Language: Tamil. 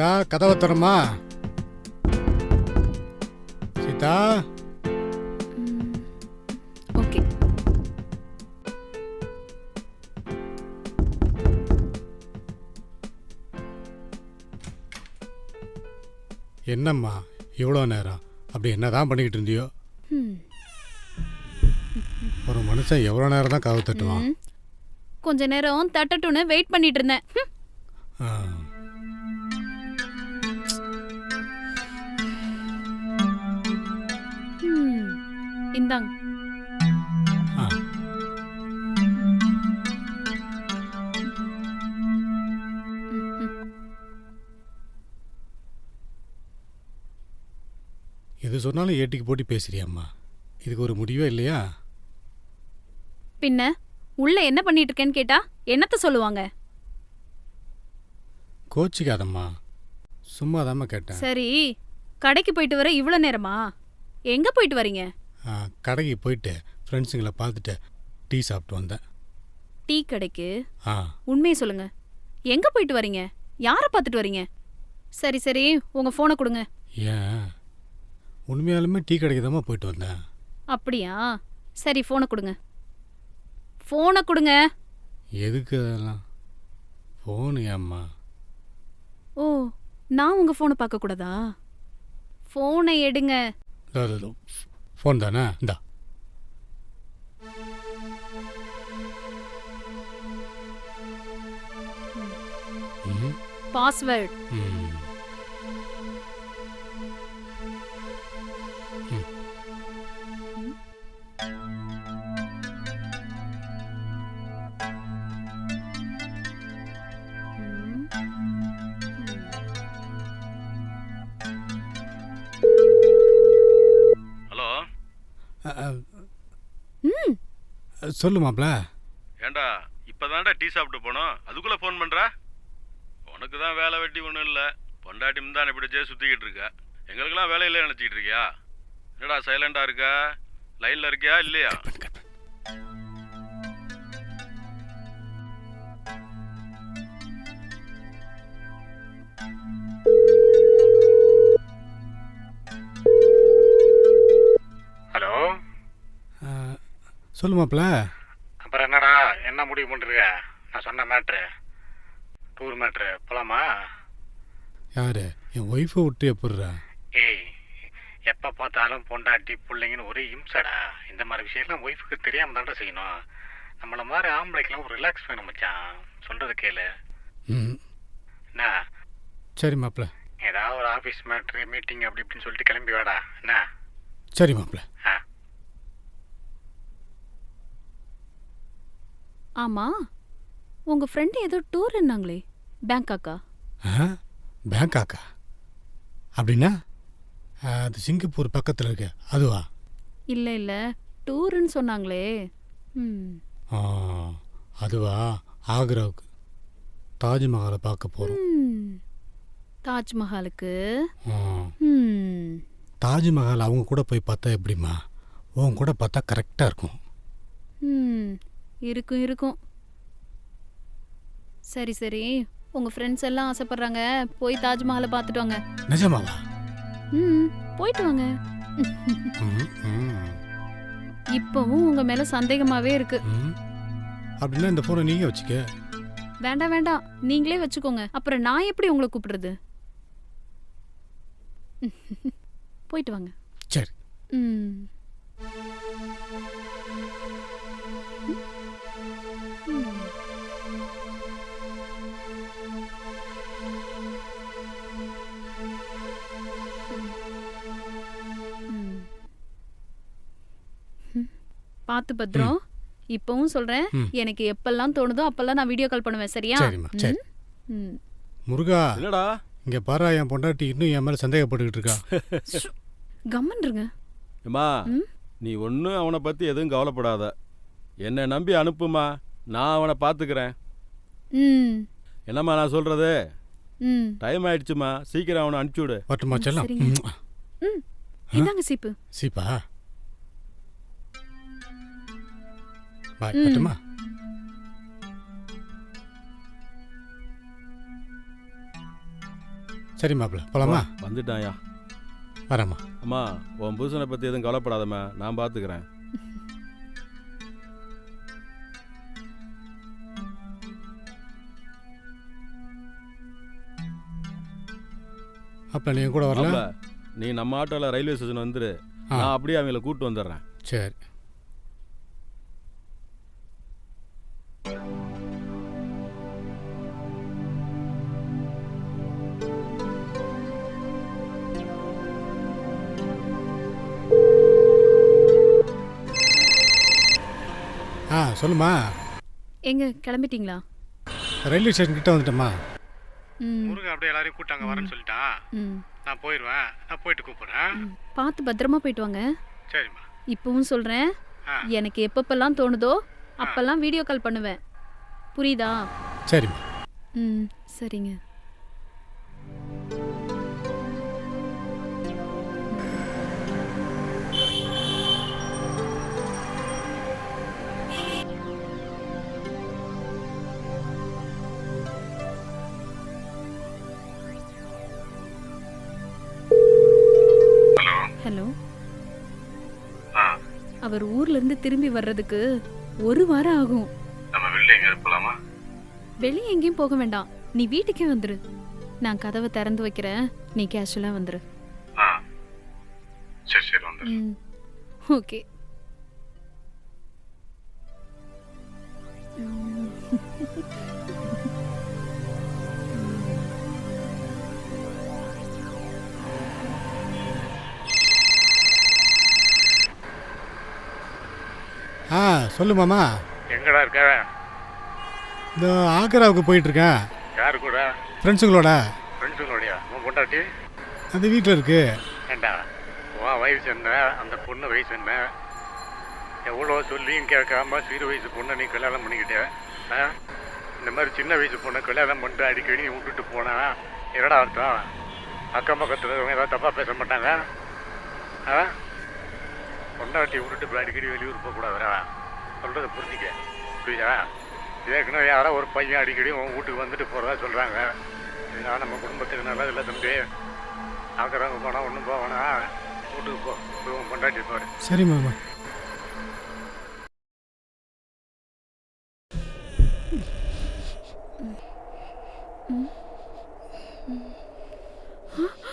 சீதா கதவை திறம்மா சீதா ஓகே என்னம்மா இவ்வளோ நேரம் அப்படி என்னதான் பண்ணிக்கிட்டு இருந்தியோ. ஒரு மனுஷன் எவ்வளோ நேரம் தான் கதவு தட்டுவான். கொஞ்ச நேரம் தட்டட்டுன்னு வெயிட் பண்ணிட்டு இருந்தேன். ஆ. இந்தாங்க. எது சொன்னாலும் ஏட்டிக்கு போட்டி பேசுறியாம்மா? இதுக்கு ஒரு முடிவே இல்லையா? பின்ன உள்ள என்ன பண்ணிட்டு இருக்கேன்னு கேட்டா என்னத்த சொல்லுவாங்க? கோச்சிக்காதம்மா. சும்மா கேட்டேன். சரி கடைக்கு போயிட்டு வர இவ்வளோ நேரமா? எங்க போயிட்டு வரீங்க? கடைக்கு போயிட்டு ஃப்ரெண்ட்ஸுங்களை பார்த்துட்டு டீ சாப்பிட்டு வந்தேன். டீ கடைக்கு? ஆ. உண்மையை சொல்லுங்க. எங்க போயிட்டு வரீங்க? யாரை பார்த்துட்டு வரீங்க? சரி சரி உங்க போனை கொடுங்க. ஏன்? உண்மையாலுமே டீ கடைக்கு தாம்மா போயிட்டு வந்தேன். அப்படியா? சரி போனை கொடுங்க. போனை கொடுங்க. எதுக்கு அதெல்லாம்? ஃபோனு ஏம்மா? ஓ நான் உங்க போனை பார்க்க கூடாதா? போனை எடுங்க. ஃபோன் தானே? இந்தா. பாஸ்வேர்ட் ம். சொல்லு மாப்ள. ஏண்டா இப்போதான்டா டீ சாப்பிட்டு போனோம். அதுக்குள்ளே ஃபோன் பண்ணுறா உனக்கு தான் வேலை வெட்டி ஒன்றும் இல்லை. பொண்டாட்டி முந்தானே பிடிச்சே சுற்றிக்கிட்டு இருக்க. எங்களுக்கெல்லாம் வேலையில்லை நினச்சிக்கிட்டு இருக்கியா? என்னடா சைலண்டாக இருக்கா? லைனில் இருக்கியா இல்லையா? சொல்லு மாப்ள அப்புறம் என்னடா என்ன முடிவு பண்ணிருக்க? நான் சொன்ன மேட்ரு டூர் மேட்ரு போலாமா? யாரு? என் ஒய்ஃபை விட்டு எப்படிறா? ஏய் எப்போ பார்த்தாலும் பொண்டாட்டி பிள்ளைங்கன்னு ஒரே இம்சடா. இந்த மாதிரி விஷயம்லாம் ஒய்ஃபுக்கு தெரியாம தான்டா செய்யணும். நம்மள மாதிரி ஆம்பளைக்கெல்லாம் ஒரு ரிலாக்ஸ் வேணும் மச்சான். சொல்றது கேளு. ம். என்ன? சரி மாப்ள ஏதாவது ஒரு ஆஃபீஸ் மேட்ரு மீட்டிங் அப்படி இப்படின்னு சொல்லிட்டு கிளம்பி வாடா. என்ன? சரி மாப்ள ஆ. ஆமா. உங்க ஃப்ரெண்டு ஏதோ டூர் இருந்தாங்களே பேங்காக்கா. பேங்காக்கா? அப்படின்னா அது சிங்கப்பூர் பக்கத்தில் இருக்கு அதுவா? இல்ல இல்ல டூருன்னு சொன்னாங்களே. அதுவா? ஆக்ராவுக்கு. தாஜ்மஹாலை பார்க்க போகிறோம். தாஜ்மஹாலுக்கு? தாஜ்மஹால் அவங்க கூட போய் பார்த்தா எப்படிம்மா? உன் கூட பார்த்தா கரெக்டாக இருக்கும். ம். இருக்கும் இருக்கும். சரி சரி. உங்க ஃப்ரெண்ட்ஸ் எல்லாம் ஆசைப்படுறாங்க. போய் தாஜ்மஹாலை பார்த்துட்டு வாங்க. நிஜமாவா? ம் போயிட்டு வாங்க. இப்பவும் உங்க மேல சந்தேகமாவே இருக்கு. அப்படின்னா இந்த ஃபோனை நீங்கள் வச்சுக்க. வேண்டாம் வேண்டாம். நீங்களே வச்சுக்கோங்க. அப்புறம் நான் எப்படி உங்களை கூப்பிடுறது? போயிட்டு வாங்க. சரி. ம். பார்த்து பத்திரம். இப்பவும் சொல்றேன். எனக்கு எப்பெல்லாம் தோணுதோ அப்பெல்லாம் நான் வீடியோ கால் பண்ணுவேன். சரியா? சரிம்மா, சரி. முருகா என்னடா இங்கே பாரா என் பொண்டாட்டி இன்னும் என் மேலே சந்தேகப்பட்டுக்கிட்டு இருக்கா. கம்மன் இருங்க. ஏம்மா ம்? நீ ஒன்றும் அவனை பற்றி எதுவும் கவலைப்படாத. என்னை நம்பி அனுப்புமா. நான் அவனை பார்த்துக்கிறேன் ம். என்னம்மா நான் சொல்கிறது ம். டைம் ஆயிடுச்சுமா சீக்கிரம் அவனை அனுப்பிச்சி விடு. வரட்டுமா செல்லம். சீப்பு. சீப்பா? பாய் மட்டுமா சரி மாப்பிள்ள போலாமா? வந்துட்டாயா வரம்மா. அம்மா உன் புருஷனை பற்றி எதுவும் கவலைப்படாதம்மா நான் பார்த்துக்கிறேன் அப்போ நீ கூட வரல? நீ நம்ம ஆட்டோவில் ரயில்வே ஸ்டேஷன் வந்துரு. நான் அப்படியே அவங்கள கூப்பிட்டு வந்துடுறேன். சரி. ஆ சொல்லுமா எங்க கிளம்பிட்டீங்களா? ரயில்வே ஸ்டேஷன் கிட்ட வந்துட்டோமா ம். முருகன் அப்படியே எல்லாரையும் கூட்டாங்க வரேன்னு சொல்லிட்டான். ம். நான் போயிடுவேன். நான் போயிட்டு கூப்பிடுறேன். பார்த்து பத்திரமா போயிட்டு வாங்க. சரிம்மா. இப்பவும் சொல்றேன். ஆ. எனக்கு எப்பப்பெல்லாம் தோணுதோ அப்பெல்லாம் வீடியோ கால் பண்ணுவேன். புரியுதா? சரிம்மா. ம் சரிங்க. அவர் ஊர்ல இருந்து திரும்பி வர்றதுக்கு ஒரு வாரம் ஆகும். நம்ம வெளில எங்கே போகலாமா வெளியே எங்கேயும் போக வேண்டாம். நீ வீட்டுக்கே வந்துரு. நான் கதவை திறந்து வைக்கிறேன். நீ கேஷுவலா வந்துரு. சரி சரி வந்து ம். ஓகே. ஆ சொல்லு மாமா. எங்கடா இருக்க? இந்த ஆக்ராவுக்கு போயிட்டுருக்கேன். யாரு கூட? ஃப்ரெண்ட்ஸுங்களோட ஃப்ரெண்ட்ஸுங்களோடயா உன் பொண்டாட்டி? அது வீட்டில் இருக்கு. ஏண்டா? உன் வயசு என்ன? அந்த பொண்ணு வயசு என்ன? எவ்வளோ சொல்லியும் கேட்காம சிறு வயசு பொண்ணை நீ கல்யாணம் பண்ணிக்கிட்டே? ஆ? இந்த மாதிரி சின்ன வயசு பொண்ணை கல்யாணம் பண்ணிட்டு அடிக்கடி நீ விட்டுட்டு போனா என்னடா அர்த்தம்? அக்கம் பக்கத்தில் ஏதாவது தப்பாக பேச மாட்டாங்க ஆ? பொண்டாட்டி விட்டுட்டு அடிக்கடி வெளியூர் போகக்கூடாதுடா. சொல்கிறத புரிஞ்சிக்க. புரியுதா? ஏற்கனவே யாரோ ஒரு பையன் அடிக்கடி உன் வீட்டுக்கு வந்துட்டு போகிறதா சொல்கிறாங்க இதனால் நம்ம குடும்பத்துக்கு நல்லது இல்லை தம்பி. ஆக்கிறவங்க போனால் ஒன்றும் போவேனா? வீட்டுக்கு போ. உன் கொண்டாட்டி போகிற சரி மாமா. Huh?